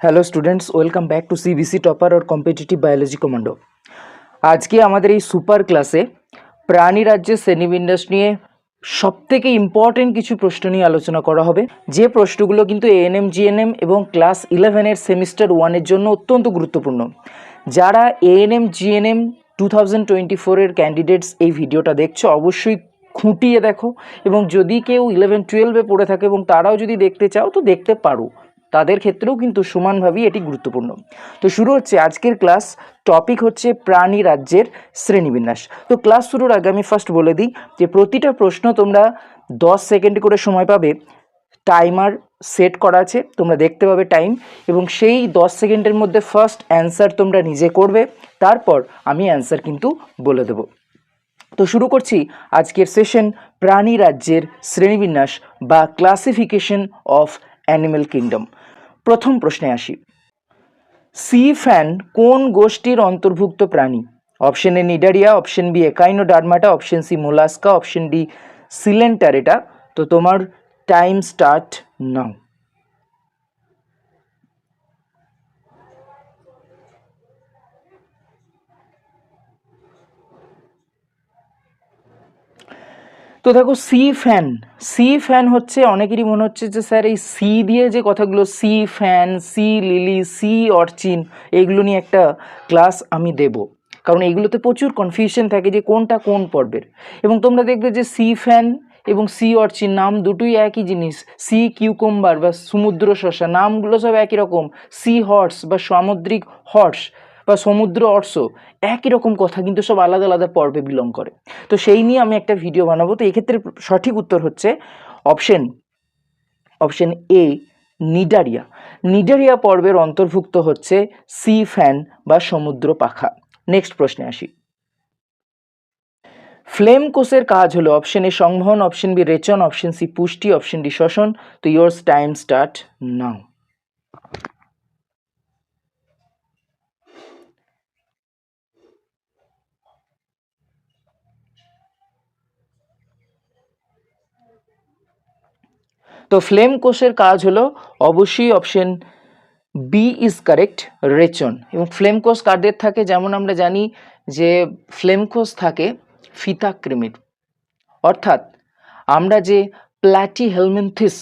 Hello students welcome back to CBC topper R competitive biology commando আজকে আমাদের এই super ক্লাসে প্রাণী রাজ্যের শ্রেণীবিন্যাস নিয়ে সবথেকে ইম্পর্টেন্ট কিছু প্রশ্ন নিয়ে আলোচনা করা হবে। যে প্রশ্নগুলো কিন্তু এএনএম জিএনএম এবং ক্লাস ইলেভেনের সেমিস্টার ওয়ানের জন্য অত্যন্ত গুরুত্বপূর্ণ। যারা ANM GNM two thousand twenty ফোরের ক্যান্ডিডেটস এই ভিডিওটা দেখছ, অবশ্যই খুঁটিয়ে দেখো এবং যদি কেউ ইলেভেন টুয়েলভে পড়ে থাকে এবং তারাও যদি দেখতে চাও, তো দেখতে পারো। তাদের ক্ষেত্রেও কিন্তু সমানভাবেই এটি গুরুত্বপূর্ণ। তো শুরু হচ্ছে আজকের ক্লাস। টপিক হচ্ছে প্রাণী রাজ্যের শ্রেণীবিন্যাস। তো ক্লাস শুরুর আগে আমি ফার্স্ট বলে দিই যে প্রতিটা প্রশ্ন তোমরা দশ সেকেন্ড করে সময় পাবে। টাইমার সেট করা আছে, তোমরা দেখতে পাবে টাইম এবং সেই দশ সেকেন্ডের মধ্যে ফার্স্ট অ্যান্সার তোমরা নিজে করবে। তারপর আমি অ্যান্সার কিন্তু বলে দেবো। তো শুরু করছি আজকের সেশন প্রাণী রাজ্যের শ্রেণীবিন্যাস বা ক্লাসিফিকেশন অফ অ্যানিম্যাল কিংডম প্রথম প্রশ্নে আসি। সি ফ্যান কোন গোষ্ঠীর অন্তর্ভুক্ত প্রাণী? Option A Cnidaria, option B Echino Echinodermata option C Mollusca, option D Coelenterata. তো তোমার টাইম স্টার্ট নাও। তো দেখো সি ফ্যান সি ফ্যান হচ্ছে অনেকেরই মনে হচ্ছে যে স্যার এই সি দিয়ে যে কথাগুলো sea fan sea lily sea urchin এইগুলো নিয়ে একটা ক্লাস আমি দেব। কারণ এইগুলোতে প্রচুর কনফিউশন থাকে যে কোনটা কোন পর্বের। এবং তোমরা দেখবে যে সি ফ্যান এবং সি অর্চিন নাম দুটোই একই জিনিস। সি কিউকম্বার বা সমুদ্র শসা নামগুলো সব একই রকম। সি হর্স বা সামুদ্রিক হর্স বা সমুদ্র অর্শ একই রকম কথা, কিন্তু সব আলাদা আলাদা পর্বে বিলং করে। তো সেই নিয়ে আমি একটা ভিডিও বানাবো। তো এক্ষেত্রে সঠিক উত্তর হচ্ছে option option A Cnidaria. Cnidaria পর্বের অন্তর্ভুক্ত হচ্ছে সি ফ্যান বা সমুদ্র পাখা। নেক্সট প্রশ্নে আসি। ফ্লেম কোষের কাজ হলো অপশন এ সংবহন অপশন বি রেচন অপশন সি পুষ্টি অপশন ডি শ্বসন তো ইয়োর্স টাইম স্টার্ট নাও তো ফ্লেম কোষের কাজ হলো অবশ্যই অপশন বি ইজ কারেক্ট রেচন। এবং ফ্লেম কোষ কাদের থাকে? যেমন আমরা জানি যে ফ্লেম কোষ থাকে ফিতাকৃমির অর্থাৎ আমরা যে প্ল্যাটি হেলমেন্থিস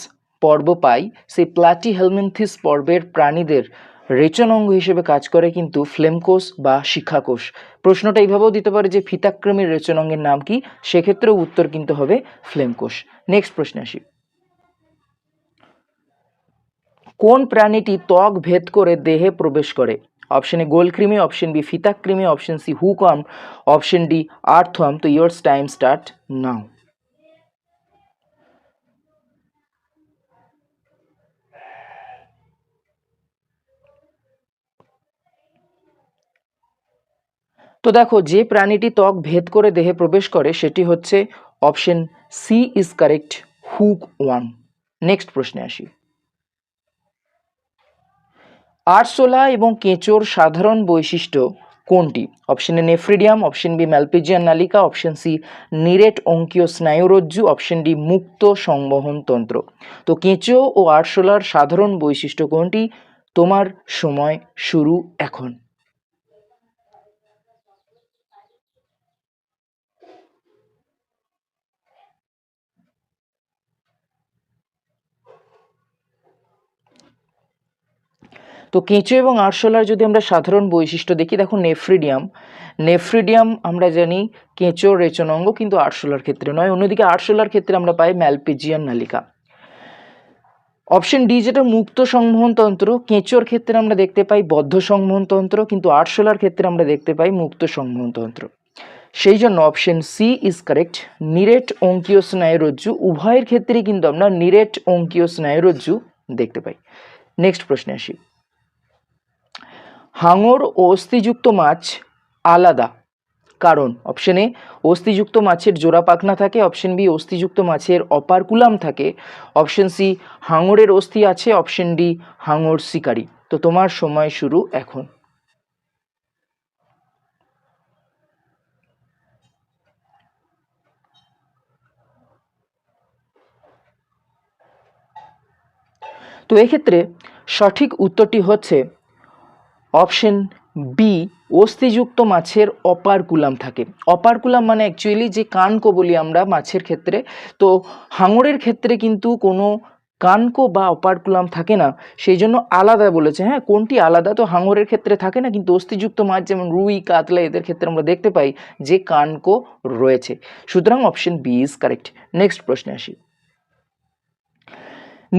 পর্ব পাই, সেই প্ল্যাটি হেলমেন্থিস পর্বের প্রাণীদের রেচন অঙ্গ হিসেবে কাজ করে কিন্তু ফ্লেম কোষ বা শিক্ষাকোষ প্রশ্নটা এইভাবেও দিতে পারে যে ফিতাকৃমির রেচন অঙ্গের নাম কি? সেক্ষেত্রেও উত্তর কিন্তু হবে ফ্লেম কোষ। নেক্সট প্রশ্নে আসি। কোন প্রাণীটি ত্বক ভেদ করে দেহে প্রবেশ করে? অপশন এ গোলকৃমি option B ফিতাকৃমি option C hookworm, option D earthworm. তো ইয়ার্স টাইম স্টার্ট নাও তো দেখো, যে প্রাণীটি ত্বক ভেদ করে দেহে প্রবেশ করে, সেটি হচ্ছে option C is correct hook one. Next প্রশ্নে আসি। আরশোলা এবং কেঁচোর সাধারণ বৈশিষ্ট্য কোনটি? Option A nephridium, option B Malpighian নালিকা, option C নিরেট অঙ্কীয় স্নায়ুরজ্জু, অপশন ডি মুক্ত সংবহন তন্ত্র। তো কেঁচো ও আরশোলার সাধারণ বৈশিষ্ট্য কোনটি? তোমার সময় শুরু এখন। তো কেঁচো এবং আরশোলার যদি আমরা সাধারণ বৈশিষ্ট্য দেখি, দেখো নেফ্রিডিয়াম। নেফ্রিডিয়াম আমরা জানি কেঁচো রেচনাঙ্গ কিন্তু আরশোলার ক্ষেত্রে নয়। অন্যদিকে আরশোলার ক্ষেত্রে আমরা পাই ম্যালপিজিয়ান নালিকা। অপশন ডি যেটা, মুক্ত সংবহন তন্ত্র। কেঁচোর ক্ষেত্রে আমরা দেখতে পাই বদ্ধ সংবহন তন্ত্র, কিন্তু আরশোলার ক্ষেত্রে আমরা দেখতে পাই মুক্ত সংবহন তন্ত্র। সেই জন্য অপশন সি ইজ কারেক্ট। নিরেট অঙ্কীয় স্নায়ুরজ্জু উভয়ের ক্ষেত্রেই কিন্তু আমরা নিরেট অঙ্কীয় স্নায়ুরজ্জু দেখতে পাই। নেক্সট প্রশ্নে আসি। হাঙর ও অস্থিযুক্ত মাছ আলাদা। কারণ অপশন এ, অস্থিযুক্ত মাছের জোড়া পাখনা থাকে, অপশন বি, অস্থিযুক্ত মাছের অপারকুলাম থাকে। অপশন সি, হাঙরের অস্থি আছে, অপশন ডি, হাঙর শিকারী। তো তোমার সময় শুরু এখন। তো এক্ষেত্রে সঠিক উত্তরটি হচ্ছে অপশন বি অস্থিযুক্ত মাছের অপারকুলাম থাকে। অপারকুলাম মানে অ্যাকচুয়ালি যে কানকো বলি আমরা মাছের ক্ষেত্রে, তো হাঙরের ক্ষেত্রে কিন্তু কোনো কানকো বা অপারকুলাম থাকে না সেই জন্য আলাদা বলেছে হ্যাঁ কোনটি আলাদা? তো হাঙরের ক্ষেত্রে থাকে না, কিন্তু অস্থিযুক্ত মাছ যেমন রুই, কাতলা, এদের ক্ষেত্রে আমরা দেখতে পাই যে কানকো রয়েছে। সুতরাং option B is correct next প্রশ্নে আসি।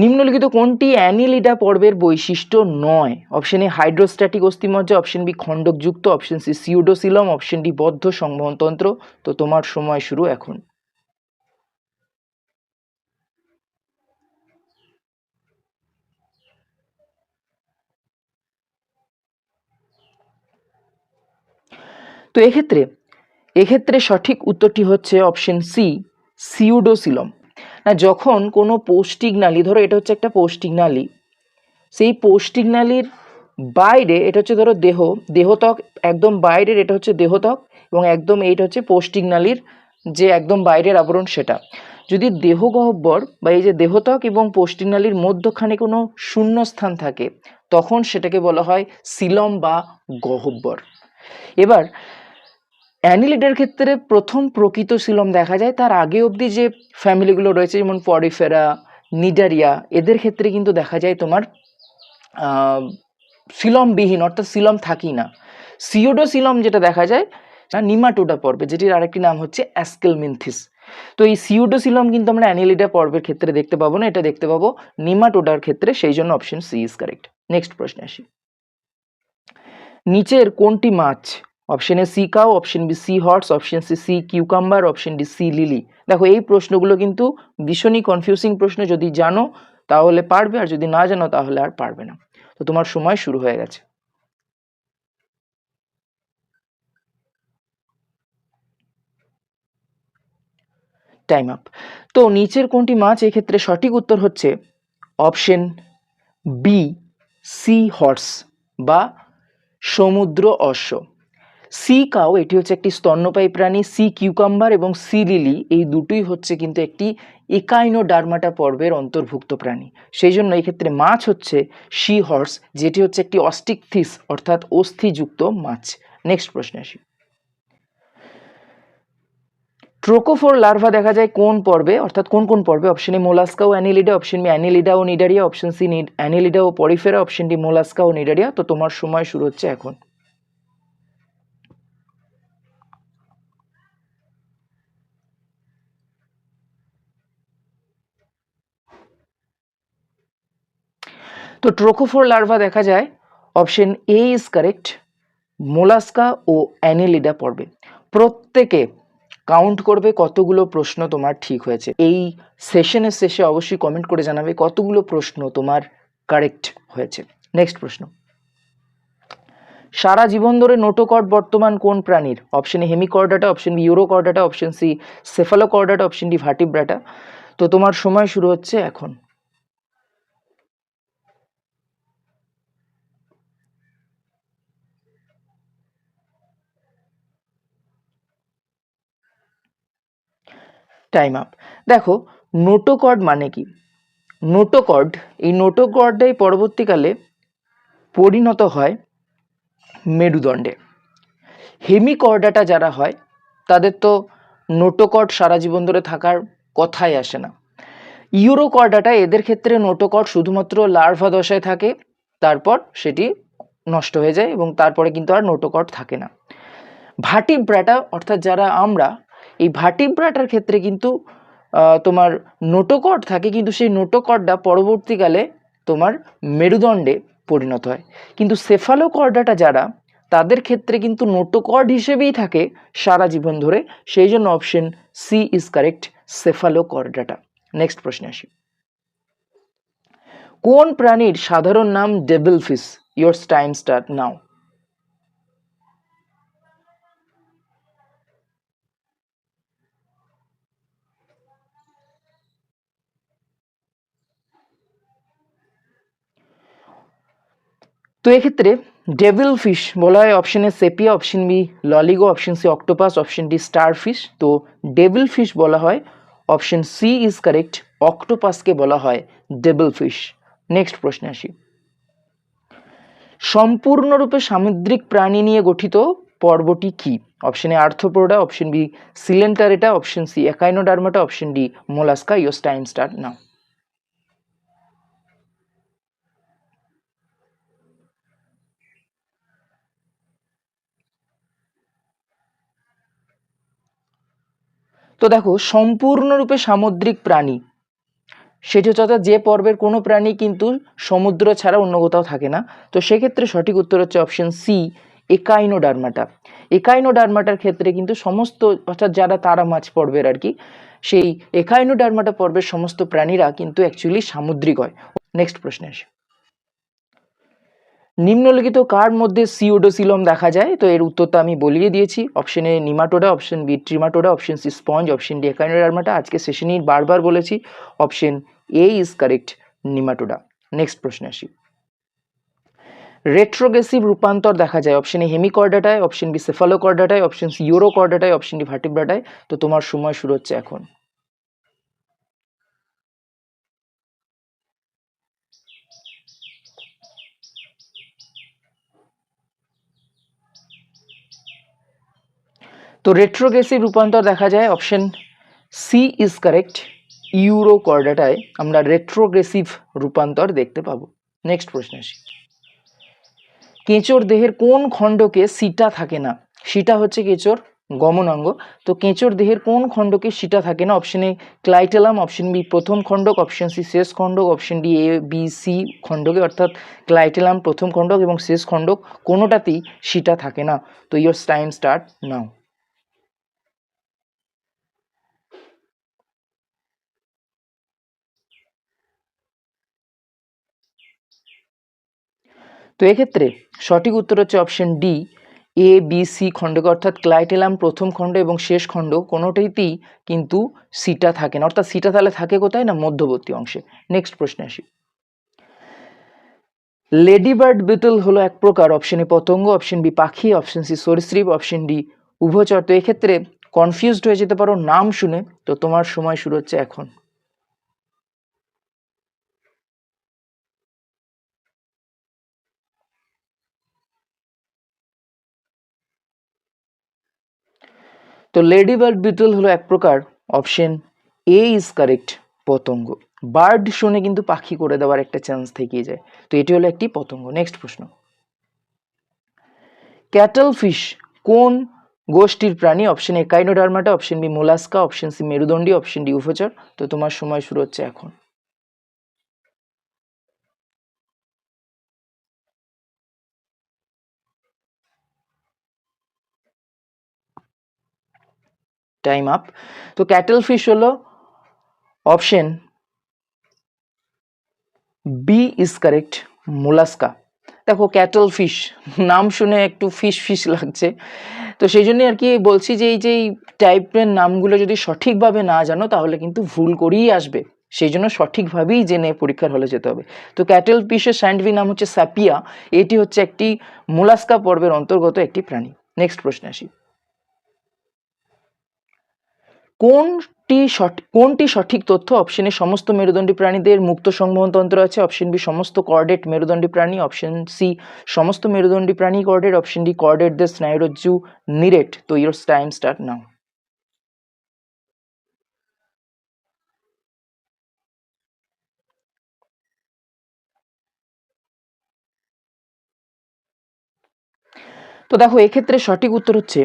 নিম্নলিখিত কোনটি অ্যানিলিডা পর্বের বৈশিষ্ট্য নয়? অপশন এ হাইড্রোস্ট্যাটিক অস্থিমজ্জা option B খণ্ডকযুক্ত option C pseudocoelom option D বদ্ধ সংবহনতন্ত্র। তো তোমার সময় শুরু এখন। তো এক্ষেত্রে এক্ষেত্রে সঠিক উত্তরটি হচ্ছে অপশন সি সিউডোসিলম যখন কোনো পৌষ্টিক নালী, ধরো এটা হচ্ছে একটা পৌষ্টিক নালী, সেই পৌষ্টিক নালীর বাইরে এটা হচ্ছে ধরো দেহ, দেহত্বক একদম বাইরের এটা হচ্ছে দেহত্বক এবং একদম এইটা হচ্ছে পৌষ্টিক নালীর যে একদম বাইরের আবরণ সেটা। যদি দেহ গহ্বর বা এই যে দেহত্বক এবং পৌষ্টিক নালীর মধ্যখানে কোনো শূন্য স্থান থাকে, তখন সেটাকে বলা হয় সিলম বা গহ্বর। এবার অ্যানিলিডের ক্ষেত্রে প্রথম প্রকৃত সিলম দেখা যায়। তার আগে অবধি যে ফ্যামিলিগুলো রয়েছে, যেমন পরিফেরা, নিডারিয়া, এদের ক্ষেত্রে কিন্তু দেখা যায় তোমার সিলমবিহীন, অর্থাৎ সিলম থাকি না। সিওডো সিলম যেটা দেখা যায় নিমাটোডা পর্বে, যেটির আরেকটি নাম হচ্ছে অ্যাসকেলমিনথিস। তো এই সিওডো সিলম কিন্তু আমরা অ্যানিলিডা পর্বের ক্ষেত্রে দেখতে পাবো না, এটা দেখতে পাবো নিমাটোডার ক্ষেত্রে, সেই জন্য option C is correct. Next প্রশ্নে আসি। নিচের কোনটি মাছ option A sea cow option B sea horse option C sea cucumber option D sea lily দেখো, এই প্রশ্নগুলো কিন্তু ভীষণই কনফিউজিং প্রশ্ন, যদি জানো তাহলে পারবে, আর যদি না জানো তাহলে আর পারবে না। তো তোমার সময় শুরু হয়ে গেছে। টাইম আপ তো নিচের কোনটি মাছ এক্ষেত্রে সঠিক উত্তর হচ্ছে অপশন বি সি হর্স বা সমুদ্র অশ্ব। সি কাউ, এটি হচ্ছে একটি স্তন্যপায়ী প্রাণী, সি কিউকাম্বার এবং সি লিলি, এই দুটোই হচ্ছে কিন্তু একটি একাইনো ডার্মাটা পর্বের অন্তর্ভুক্ত প্রাণী। সেই জন্য এক্ষেত্রে মাছ হচ্ছে সি হর্স, যেটি হচ্ছে একটি অস্টিকথিস, অর্থাৎ অস্থিযুক্ত মাছ। নেক্সট প্রশ্নে আসি। ট্রোকোফোর লার্ভা দেখা যায় কোন পর্বে, অর্থাৎ কোন কোন পর্বে? অপশন এ মোলাস্কা ও অ্যানিলিডা, অপশন বি অ্যানিলিডা ও নিডারিয়া, অপশন সি অ্যানিলিডা ও পরিফেরা, অপশন ডি মোলাস্কা ও নিডারিয়া। তো তোমার সময় শুরু হচ্ছে এখন। তো ট্রোকোফোর লার্ভা দেখা যায়, option A is correct Mollusca O Annelida পর্বে প্রত্যেকে কাউন্ট করবে কতগুলো প্রশ্ন তোমার ঠিক হয়েছে। এই সেশনের শেষে অবশ্যই কমেন্ট করে জানাবে কতগুলো প্রশ্ন তোমার কারেক্ট হয়েছে। নেক্সট প্রশ্ন। সারা জীবন ধরে নোটোকর্ড বর্তমান কোন প্রাণীর? Option A Hemichordata option B Urochordata option C Cephalochordata option D Vertebrata তো তোমার সময় শুরু হচ্ছে এখন। টাইম আপ দেখো নোটোকর্ড মানে কি? নোটোকর্ড এই নোটোকর্ডটাই পরবর্তীকালে পরিণত হয় মেরুদণ্ডে। হেমিকর্ডাটা যারা হয়, তাদের তো নোটোকর্ড সারা জীবন ধরে থাকার কথাই আসে না। ইউরোকর্ডাটা এদের ক্ষেত্রে নোটোকর্ড শুধুমাত্র লার্ভা দশায় থাকে, তারপর সেটি নষ্ট হয়ে যায় এবং তারপরে কিন্তু আর নোটোকর্ড থাকে না। ভাটিব্রাটা, অর্থাৎ যারা আমরা এই ভাটিব্রাটার ক্ষেত্রে কিন্তু তোমার নোটোকর্ড থাকে, কিন্তু সেই নোটোকর্ডটা পরবর্তীকালে তোমার মেরুদণ্ডে পরিণত হয়। কিন্তু সেফালোকর্ডাটা যারা, তাদের ক্ষেত্রে কিন্তু নোটোকর্ড হিসেবেই থাকে সারা জীবন ধরে, সেই জন্য option C is correct Cephalochordata next প্রশ্নে আসি। কোন প্রাণীর সাধারণ নাম devil fish your time start now তো এক্ষেত্রে ডেভিল ফিশ বলা হয় option Sepia option B Loligo option C octopus option D starfish তো ডেভিল ফিশ বলা হয় অপশন সি ইজ কারেক্ট অক্টোপাসকে বলা হয় ডেভিল ফিশ নেক্সট প্রশ্নে আসি। সম্পূর্ণরূপে সামুদ্রিক প্রাণী নিয়ে গঠিত পর্বটি কি? Option A Arthropoda option B Coelenterata option C Echinodermata option D Mollusca your time start now. তো দেখো, সম্পূর্ণরূপে সামুদ্রিক প্রাণী। সেটি হচ্ছে যে পর্বের কোনো প্রাণী কিন্তু সমুদ্র ছাড়া অন্য কোথাও থাকে না। তো সেক্ষেত্রে সঠিক উত্তর হচ্ছে অপশন সি একাইনোডার্মাটা একাইনোডার্মাটার ক্ষেত্রে কিন্তু সমস্ত, অর্থাৎ যারা তারা মাছ পর্বের আর কি, সেই একাইনোডার্মাটা পর্বের সমস্ত প্রাণীরা কিন্তু অ্যাকচুয়ালি সামুদ্রিক হয়। নেক্সট প্রশ্নে আসি। নিম্নলিখিত কার মধ্যে সিওডোসিলম দেখা যায়? তো এর উত্তরটা আমি বলিয়ে দিয়েছি। Option A Nematoda option B Trematoda option C sponge option D Echinodermata. আজকে সেশনই বারবার বলেছি option A is correct Nematoda. Next প্রশ্নে আসি। রেট্রোগ্রেসিভ রূপান্তর দেখা যায়। অপশন এ হেমিকর্ডাটায় অপশন বি সেফালোকর্ডাটায় অপশন সি ইউরোকর্ডাটায় অপশন ডি ভার্টিব্রাটায় তো তোমার সময় শুরু হচ্ছে এখন। তো রেট্রোগ্রেসিভ রূপান্তর দেখা যায় অপশন সি ইজ কারেক্ট ইউরো কর্ডাটায় আমরা রেট্রোগ্রেসিভ রূপান্তর দেখতে পাবো। নেক্সট প্রশ্ন আসি। কেঁচোর দেহের কোন খণ্ডকে সিটা থাকে না? সিটা হচ্ছে কেঁচোর গমনাঙ্গ তো কেঁচোর দেহের কোন খণ্ডকে সিটা থাকে না? Option A clitellum option B প্রথম খণ্ডক অপশন সি শেষ খণ্ডক option D A B C খণ্ডকে, অর্থাৎ ক্লাইটেলাম প্রথম খণ্ডক এবং শেষ খণ্ডক কোনোটাতেই সিটা থাকে না। তো ইয়োর টাইম স্টার্ট নাও তো এক্ষেত্রে সঠিক উত্তর হচ্ছে option D A B C খণ্ডকে অর্থাৎ ক্লাইটেলাম প্রথম খণ্ড এবং শেষ খণ্ড কোনোটাইতেই কিন্তু সিটা থাকে না। অর্থাৎ সিটা তাহলে থাকে কোথায় না? মধ্যবর্তী অংশে। নেক্সট প্রশ্নে আসি। লেডিবার্ড বিটল হলো এক প্রকার অপশন এ পতঙ্গ অপশন বি পাখি অপশন সি সরীসৃপ অপশন ডি উভচর। তো এক্ষেত্রে কনফিউজড হয়ে যেতে পারো, নাম শুনে। তো তোমার সময় শুরু হচ্ছে এখন। তো লেডি বার্ড বিটল হলো এক প্রকার অপশন এ ইজ কারেক্ট পতঙ্গ। বার্ড শুনে কিন্তু পাখি করে দেওয়ার একটা চান্স থেকেই যায়। তো এটি হলো একটি পতঙ্গ। নেক্সট প্রশ্ন। ক্যাটল ফিশ কোন গোষ্ঠীর প্রাণী? Option A Echinodermata option B Mollusca option C মেরুদণ্ডী option D উভচর তো তোমার সময় শুরু হচ্ছে এখন। টাইম আপ তো ক্যাটল ফিশ হলো option B is correct Mollusca দেখো ক্যাটল ফিশ নাম শুনে একটু ফিশ ফিশ লাগছে। তো সেই জন্য আর কি বলছি যে এই যে টাইপের নামগুলো যদি সঠিকভাবে না জানো, তাহলে কিন্তু ভুল করেই আসবে। সেই জন্য সঠিকভাবেই জেনে পরীক্ষার হলে যেতে হবে। তো ক্যাটেল ফিশের সাইন্টিফিক নাম হচ্ছে স্যাপিয়া এটি হচ্ছে একটি মোলাস্কা পর্বের অন্তর্গত একটি প্রাণী। নেক্সট প্রশ্নে আসি। কোনটি সঠিক কোনটি সঠিক তথ্য? অপশনে সমস্ত মেরুদণ্ডী প্রাণীদের মুক্ত সংবহন তন্ত্র আছে। অপশন বি সমস্ত কর্ডেট মেরুদণ্ডী প্রাণী। অপশন সি সমস্ত মেরুদণ্ডী প্রাণী কর্ডেট অপশন ডি কর্ডেটদের স্নায়ুরজ্জু নিরেট তো ইয়োর টাইম স্টার্ট নাও তো দেখো, এক্ষেত্রে সঠিক উত্তর হচ্ছে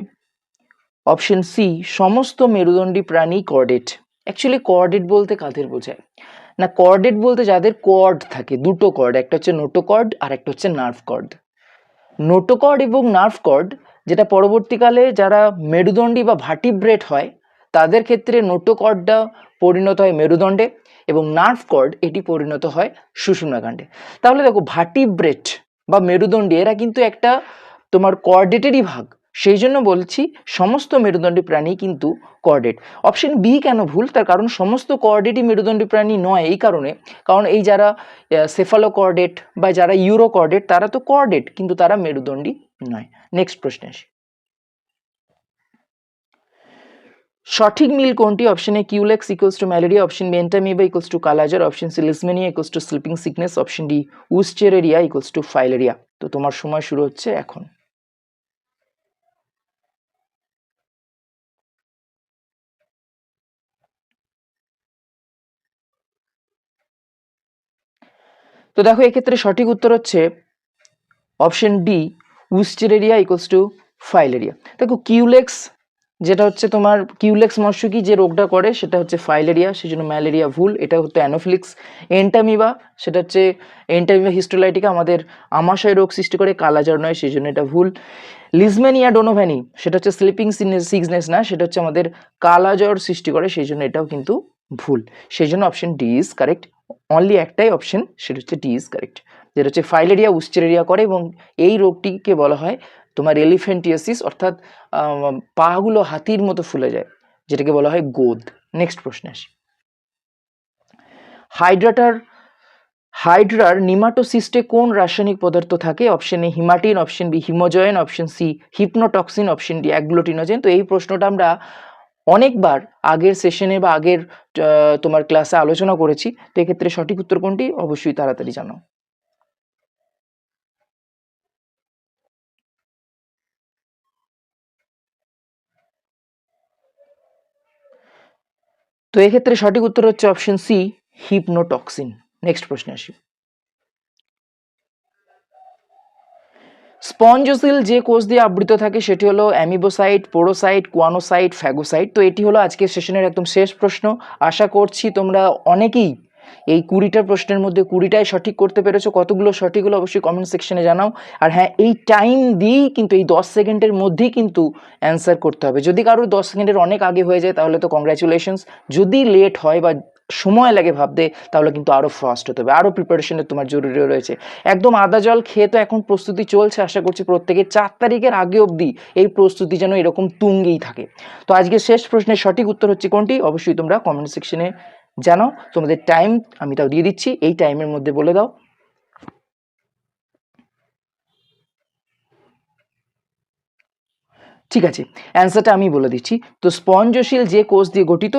অপশন সি সমস্ত মেরুদণ্ডী প্রাণী কর্ডেট অ্যাকচুয়ালি কর্ডেট বলতে কাদের বোঝায়? না কর্ডেট বলতে যাদের কর্ড থাকে, দুটো কর্ড একটা হচ্ছে নোটোকর্ড আর একটা হচ্ছে নার্ভ কর্ড নোটোকর্ড এবং নার্ভ কর্ড যেটা পরবর্তীকালে যারা মেরুদণ্ডী বা ভার্টিব্রেট হয়, তাদের ক্ষেত্রে নোটোকর্ডটা পরিণত হয় মেরুদণ্ডে এবং নার্ভ কর্ড এটি পরিণত হয় সুষুম্নাকাণ্ডে। তাহলে দেখো ভার্টিব্রেট বা মেরুদণ্ডী, এরা কিন্তু একটা তোমার কর্ডেটেরই ভাগ। সেই জন্য বলছি সমস্ত মেরুদণ্ডী প্রাণী কিন্তু কর্ডেট অপশন বি কেন ভুল? তার কারণ সমস্ত কর্ডেটই মেরুদণ্ডী প্রাণী নয় এই কারণে। কারণ এই যারা সেফালো কর্ডেট বা যারা ইউরো কর্ডেট তারা তো কর্ডেট কিন্তু তারা মেরুদণ্ডী নয়। নেক্সট প্রশ্নে আসি। সঠিক মিল কোনটি? Option Culex equals to malaria option B Entamoeba equals to kala-azar option C Leishmania equals to sleeping sickness option D Wuchereria equals to filaria তো তোমার সময় শুরু হচ্ছে এখন। তো দেখো, এক্ষেত্রে সঠিক উত্তর হচ্ছে option D Wuchereria equals to filaria দেখো কিউলেক্স যেটা হচ্ছে তোমার কিউলেক্স মশকি যে রোগটা করে, সেটা হচ্ছে ফাইলেরিয়া সেই জন্য ম্যালেরিয়া ভুল, এটা হচ্ছে অ্যানোফিলিক্স এন্টামিবা সেটা হচ্ছে এন্টামিবা হিস্টোলাইটিকা আমাদের আমাশয় রোগ সৃষ্টি করে, কালাজার নয় সেই জন্য এটা ভুল. লিজমেনিয়া ডোনোভ্যানি সেটা হচ্ছে স্লিপিং সিগনেস না, সেটা হচ্ছে আমাদের কালাজ্বর সৃষ্টি করে সেই জন্য এটাও কিন্তু ভুল। সেই জন্য option D is correct only একটাই অপশন সেটা হচ্ছে ডি ইজ কারেক্ট যেটা হচ্ছে ফাইলেরিয়া উস্টেরিয়া করে এবং এই রোগটিকে বলা হয় তোমার এলিফেন্টিয়াসিস অর্থাৎ পাগুলো হাতির মতো ফুলে যায়, যেটাকে বলা হয় গোদ। নেক্সট প্রশ্নে আসি। হাইড্রাটার হাইড্রার নিমাটোসিস্টে কোন রাসায়নিক পদার্থ থাকে? Option A haematin option B haemozoin option C hypnotoxin option D agglutinogen তো এই প্রশ্নটা আমরা অনেকবার আগের সেশনে বা আগের তোমার ক্লাসে আলোচনা করেছি তো এক্ষেত্রে সঠিক উত্তর কোনটি অবশ্যই তাড়াতাড়ি জানো। তো এক্ষেত্রে সঠিক উত্তর হচ্ছে অপশন সি হিপনোটক্সিন নেক্সট প্রশ্নে আসি। স্পঞ্জোসিল যে কোষ দিয়ে আবৃত থাকে, সেটি হলো অ্যামিবোসাইট, পোরোসাইট, কোয়ানোসাইট, ফ্যাগোসাইট। তো এটি হলো আজকের সেশনের একদম শেষ প্রশ্ন। আশা করছি তোমরা অনেকেই এই কুড়িটা প্রশ্নের মধ্যে কুড়িটাই সঠিক করতে পেরেছ। কতগুলো সঠিক হলো অবশ্যই কমেন্ট সেকশনে জানাও। আর হ্যাঁ এই টাইম দিয়েই কিন্তু, এই দশ সেকেন্ডের মধ্যেই কিন্তু অ্যান্সার করতে হবে। যদি কারোর দশ সেকেন্ডের অনেক আগে হয়ে যায়, তাহলে তো কংগ্রাচুলেশনস যদি লেট হয় বা সময় লাগে ভাবতে, তাহলে কিন্তু আরও ফাস্ট হতে হবে আরও প্রিপারেশনের তোমার জরুরি রয়েছে। একদম আদা জল খেয়ে তো এখন প্রস্তুতি চলছে, আশা করছি প্রত্যেকে চার তারিখের আগে অবধি এই প্রস্তুতি যেন এরকম তুঙ্গেই থাকে। তো আজকে শেষ প্রশ্নের সঠিক উত্তর হচ্ছে কোনটি? অবশ্যই তোমরা কমেন্ট সেকশনে জানো তোমাদের টাইম আমি তাও দিয়ে দিচ্ছি, এই টাইমের মধ্যে বলে দাও। ঠিক আছে অ্যান্সারটা আমি বলে দিচ্ছি। তো স্পঞ্জশীল যে কোষ দিয়ে গঠিত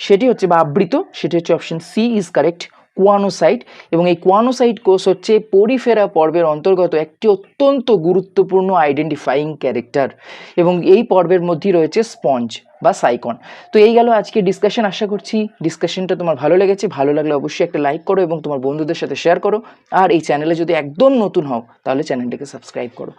সেটি হচ্ছে বা আবৃত, সেটি হচ্ছে option C is correct choanocyte. এবং এই কোয়ানোসাইট কোষ হচ্ছে পরিফেরা পর্বের অন্তর্গত একটি অত্যন্ত গুরুত্বপূর্ণ আইডেন্টিফাইং ক্যারেক্টার এবং এই পর্বের মধ্যেই রয়েছে স্পঞ্জ বা সাইকন তো এই গেল আজকে ডিসকাশন আশা করছি ডিসকাশনটা তোমার ভালো লেগেছে। ভালো লাগলে অবশ্যই একটা লাইক করো এবং তোমার বন্ধুদের সাথে শেয়ার করো। আর এই চ্যানেলে যদি একদম নতুন হও, তাহলে চ্যানেলটাকে সাবস্ক্রাইব করো।